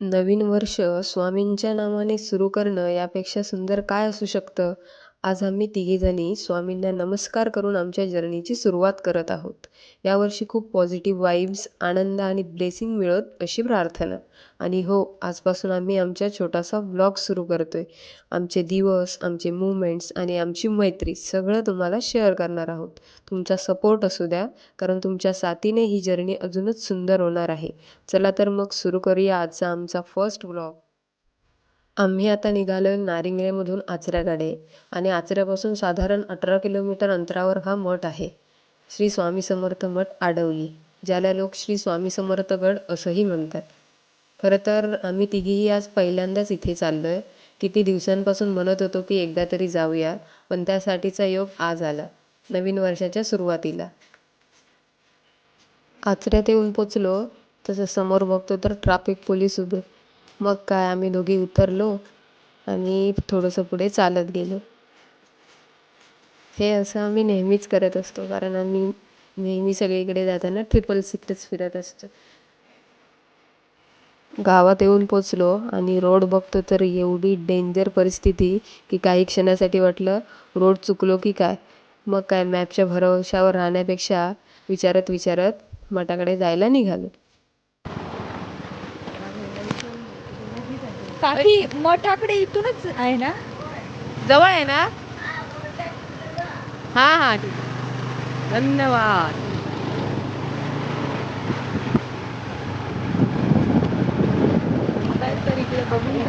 नवीन वर्ष स्वामींच्या नावाने सुरू करणं यापेक्षा सुंदर काय असू शकतं? आज आम्ही तिघीजणी स्वामींना नमस्कार करून आमच्या जर्नीची सुरुवात करत आहोत. यावर्षी खूप पॉझिटिव्ह वाईब्स आनंद आणि ब्लेसिंग मिळत अशी प्रार्थना. आणि हो आजपासून आम्ही आमच्या छोटासा व्लॉग सुरू करतो आहे आमचे दिवस आमचे मुवमेंट्स आणि आमची मैत्री सगळं तुम्हाला शेअर करणार आहोत. तुमचा सपोर्ट असू द्या कारण तुमच्या साथीने ही जर्नी अजूनच सुंदर होणार आहे. चला तर मग सुरू करूया आजचा आमचा फर्स्ट व्लॉग आम्ही आता निघालो नारिंगलेमधून आचऱ्याकडे आणि आचऱ्यापासून साधारण अठरा किलोमीटर अंतरावर हा मठ आहे. श्री स्वामी समर्थ मठ आडवली ज्याला लोक श्री स्वामी समर्थ गड असंही म्हणतात. खरं तर आम्ही तिघीही आज पहिल्यांदाच इथे चाललो आहे किती दिवसांपासून म्हणत होतो की एकदा तरी जाऊया पण त्यासाठीचा योग आज आला नवीन वर्षाच्या सुरुवातीला. आचऱ्यात येऊन पोचलो तसं समोर बघतो तर ट्राफिक पोलीस उभे. मग काय आम्ही दोघी उतरलो आणि थोडंसं पुढे चालत गेलो. हे असं आम्ही नेहमीच करत असतो कारण आम्ही नेहमी सगळीकडे जाताना ट्रिपल सीटच फिरत असतो. गावात येऊन पोचलो आणि रोड बघतो तर एवढी डेंजर परिस्थिती की काही क्षणासाठी वाटलं रोड चुकलो की काय. मग काय मॅपच्या भरवशावर राहण्यापेक्षा विचारत विचारत मठाकडे जायला निघालो. काकी मठाकडे इथूनच आहे ना? जवळ आहे ना? हां हां ठीक आहे. धन्यवाद. तर इकडे बघून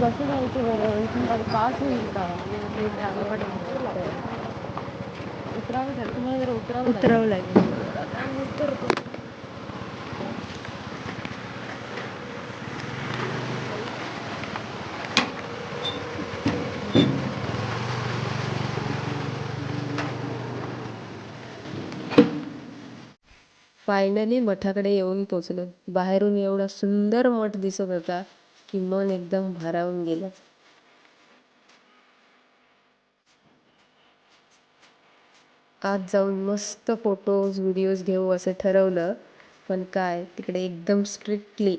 कसं जायचं बरं? पास होईल का? उतरावं लागेल. तुम्हाला जरा उतरावं उतरावं लागेल. फायनली मठाकडे येऊन पोचलो. बाहेरून एवढा सुंदर मठ दिसत होता की मन एकदम भारावून गेलं. आज जाऊन मस्त फोटोज व्हिडिओज घेऊ असं ठरवलं. पण काय तिकडे एकदम स्ट्रिक्टली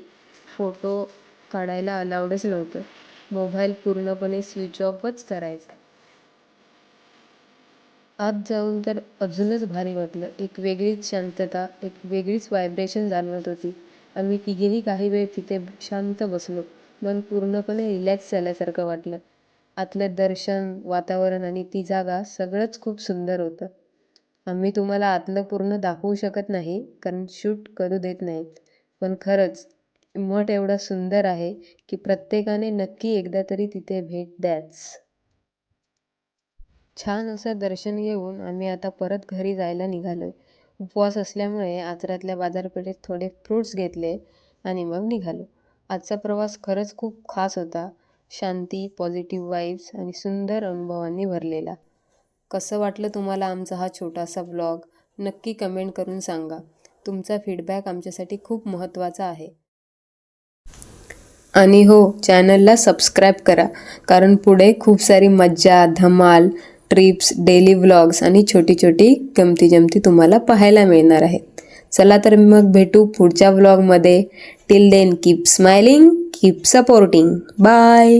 फोटो काढायला अलाउडच नव्हतं. मोबाईल पूर्णपणे स्विच ऑफच करायचा. आत जाऊन तर अजूनच भारी वाटलं. एक वेगळीच शांतता एक वेगळीच व्हायब्रेशन जाणवत होती. आम्ही तिघेही काही वेळ तिथे शांत बसलो. मन पूर्णपणे रिलॅक्स झाल्यासारखं वाटलं. आतलं दर्शन वातावरण आणि ती जागा सगळंच खूप सुंदर होतं. आम्ही तुम्हाला आतलं पूर्ण दाखवू शकत नाही कारण शूट करू देत नाहीत. पण खरंच मठ एवढा सुंदर आहे की प्रत्येकाने नक्की एकदा तरी तिथे भेट द्याच. छान असं दर्शन घेऊन आम्ही आता परत घरी जायला निघालो आहे उपवास असल्यामुळे आचऱ्यातल्या बाजारपेठेत थोडे फ्रूट्स घेतले आणि मग निघालो. आजचा प्रवास खरंच खूप खास होता. शांती पॉझिटिव्ह वाईब्स आणि सुंदर अनुभवांनी भरलेला. कसं वाटलं तुम्हाला आमचा हा छोटासा ब्लॉग नक्की कमेंट करून सांगा. तुमचा फीडबॅक आमच्यासाठी खूप महत्त्वाचा आहे. आणि हो चॅनलला सबस्क्राईब करा. कारण पुढे खूप सारी मज्जा धमाल ट्रिप्स डेली व्लॉग्स आणि छोटी छोटी गमती जमती तुम्हाला पाहायला मिळणार आहेत. चला तर मग भेटू पुढच्या व्लॉगमध्ये till then keep smiling keep supporting bye